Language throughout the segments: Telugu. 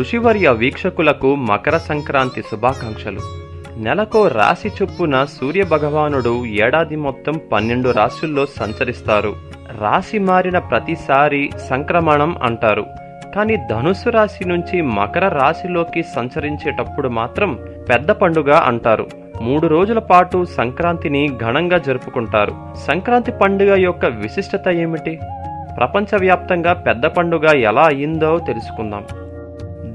ఋషివర్య వీక్షకులకు మకర సంక్రాంతి శుభాకాంక్షలు. నెలకో రాశి చొప్పున సూర్య భగవానుడు ఏడాది మొత్తం పన్నెండు రాశుల్లో సంచరిస్తారు. రాశి మారిన ప్రతిసారి సంక్రమణం అంటారు. కానీ ధనుసు రాశి నుంచి మకర రాశిలోకి సంచరించేటప్పుడు మాత్రం పెద్ద పండుగ అంటారు. మూడు రోజుల పాటు సంక్రాంతిని ఘనంగా జరుపుకుంటారు. సంక్రాంతి పండుగ యొక్క విశిష్టత ఏమిటి? ప్రపంచవ్యాప్తంగా పెద్ద పండుగ ఎలా అయిందో తెలుసుకుందాం.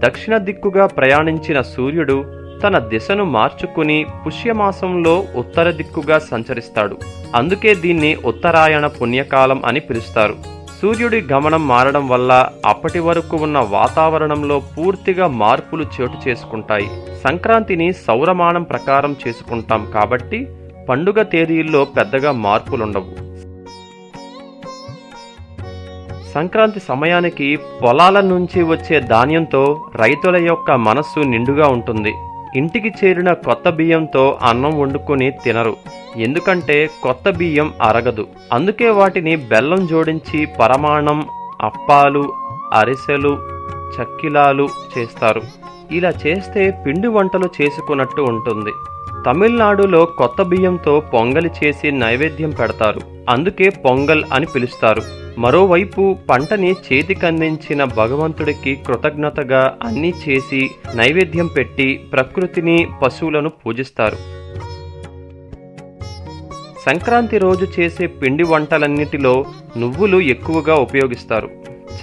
దక్షిణ దిక్కుగా ప్రయాణించిన సూర్యుడు తన దిశను మార్చుకుని పుష్యమాసంలో ఉత్తర దిక్కుగా సంచరిస్తాడు. అందుకే దీన్ని ఉత్తరాయణ పుణ్యకాలం అని పిలుస్తారు. సూర్యుడి గమనం మారడం వల్ల అప్పటి వరకు ఉన్న వాతావరణంలో పూర్తిగా మార్పులు చోటు చేసుకుంటాయి. సంక్రాంతిని సౌరమానం ప్రకారం చేసుకుంటాం కాబట్టి పండుగ తేదీల్లో పెద్దగా మార్పులుండవు. సంక్రాంతి సమయానికి పొలాల నుంచి వచ్చే ధాన్యంతో రైతుల యొక్క మనస్సు నిండుగా ఉంటుంది. ఇంటికి చేరిన కొత్త బియ్యంతో అన్నం వండుకొని తినరు. ఎందుకంటే కొత్త బియ్యం అరగదు. అందుకే వాటిని బెల్లం జోడించి పరమాణం అప్పాలు అరిసెలు చక్కిలాలు చేస్తారు. ఇలా చేస్తే పిండి వంటలు చేసుకున్నట్టు ఉంటుంది. తమిళనాడులో కొత్త బియ్యంతో పొంగలి చేసి నైవేద్యం పెడతారు. అందుకే పొంగల్ అని పిలుస్తారు. మరోవైపు పంటని చేతికందించిన భగవంతుడికి కృతజ్ఞతగా అన్నీ చేసి నైవేద్యం పెట్టి ప్రకృతిని పశువులను పూజిస్తారు. సంక్రాంతి రోజు చేసే పిండి వంటలన్నిటిలో నువ్వులు ఎక్కువగా ఉపయోగిస్తారు.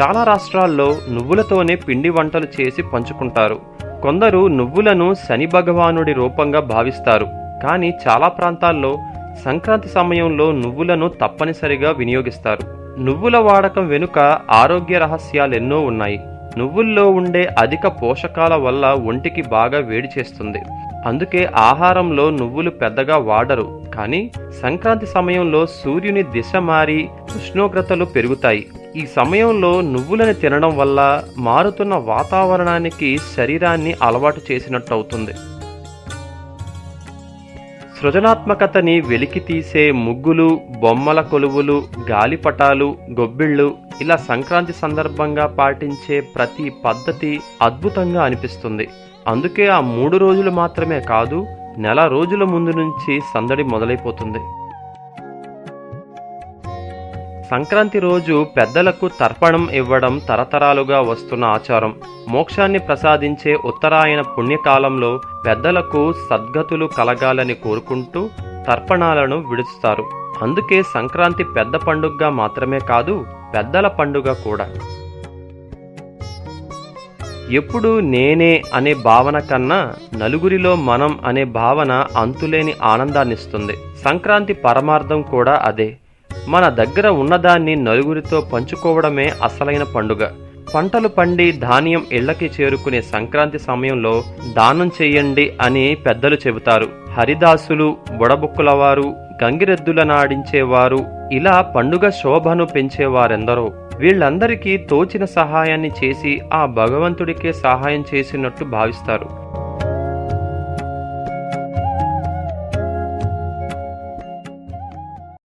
చాలా రాష్ట్రాల్లో నువ్వులతోనే పిండి వంటలు చేసి పంచుకుంటారు. కొందరు నువ్వులను శని భగవానుడి రూపంగా భావిస్తారు. కానీ చాలా ప్రాంతాల్లో సంక్రాంతి సమయంలో నువ్వులను తప్పనిసరిగా వినియోగిస్తారు. నువ్వుల వాడకం వెనుక ఆరోగ్య రహస్యాలెన్నో ఉన్నాయి. నువ్వుల్లో ఉండే అధిక పోషకాల వల్ల ఒంటికి బాగా వేడి చేస్తుంది. అందుకే ఆహారంలో నువ్వులు పెద్దగా వాడరు. కానీ సంక్రాంతి సమయంలో సూర్యుని దిశ మారి ఉష్ణోగ్రతలు పెరుగుతాయి. ఈ సమయంలో నువ్వులను తినడం వల్ల మారుతున్న వాతావరణానికి శరీరాన్ని అలవాటు చేసినట్టు అవుతుంది సృజనాత్మకతని వెలికితీసే ముగ్గులు బొమ్మల కొలువులు గాలిపటాలు గొబ్బిళ్ళు ఇలా సంక్రాంతి సందర్భంగా పాటించే ప్రతి పద్ధతి అద్భుతంగా అనిపిస్తుంది. అందుకే ఆ మూడు రోజులు మాత్రమే కాదు నెల రోజుల ముందు నుంచి సందడి మొదలైపోతుంది. సంక్రాంతి రోజు పెద్దలకు తర్పణం ఇవ్వడం తరతరాలుగా వస్తున్న ఆచారం. మోక్షాన్ని ప్రసాదించే ఉత్తరాయణ పుణ్యకాలంలో పెద్దలకు సద్గతులు కలగాలని కోరుకుంటూ తర్పణాలను విడుస్తారు. అందుకే సంక్రాంతి పెద్ద పండుగగా మాత్రమే కాదు పెద్దల పండుగ కూడా. ఎప్పుడు నేనే అనే భావన కన్నా నలుగురిలో మనం అనే భావన అంతులేని ఆనందాన్నిస్తుంది. సంక్రాంతి పరమార్థం కూడా అదే. మన దగ్గర ఉన్నదాన్ని నలుగురితో పంచుకోవడమే అసలైన పండుగ. పంటలు పండి ధాన్యం ఇళ్ళకి చేరుకునే సంక్రాంతి సమయంలో దానం చేయండి అని పెద్దలు చెబుతారు. హరిదాసులు బుడబుక్కులవారు గంగిరెద్దులనాడించేవారు ఇలా పండుగ శోభను పెంచేవారెందరో. వీళ్ళందరికీ తోచిన సహాయాన్ని చేసి ఆ భగవంతుడికే సహాయం చేసినట్టు భావిస్తారు.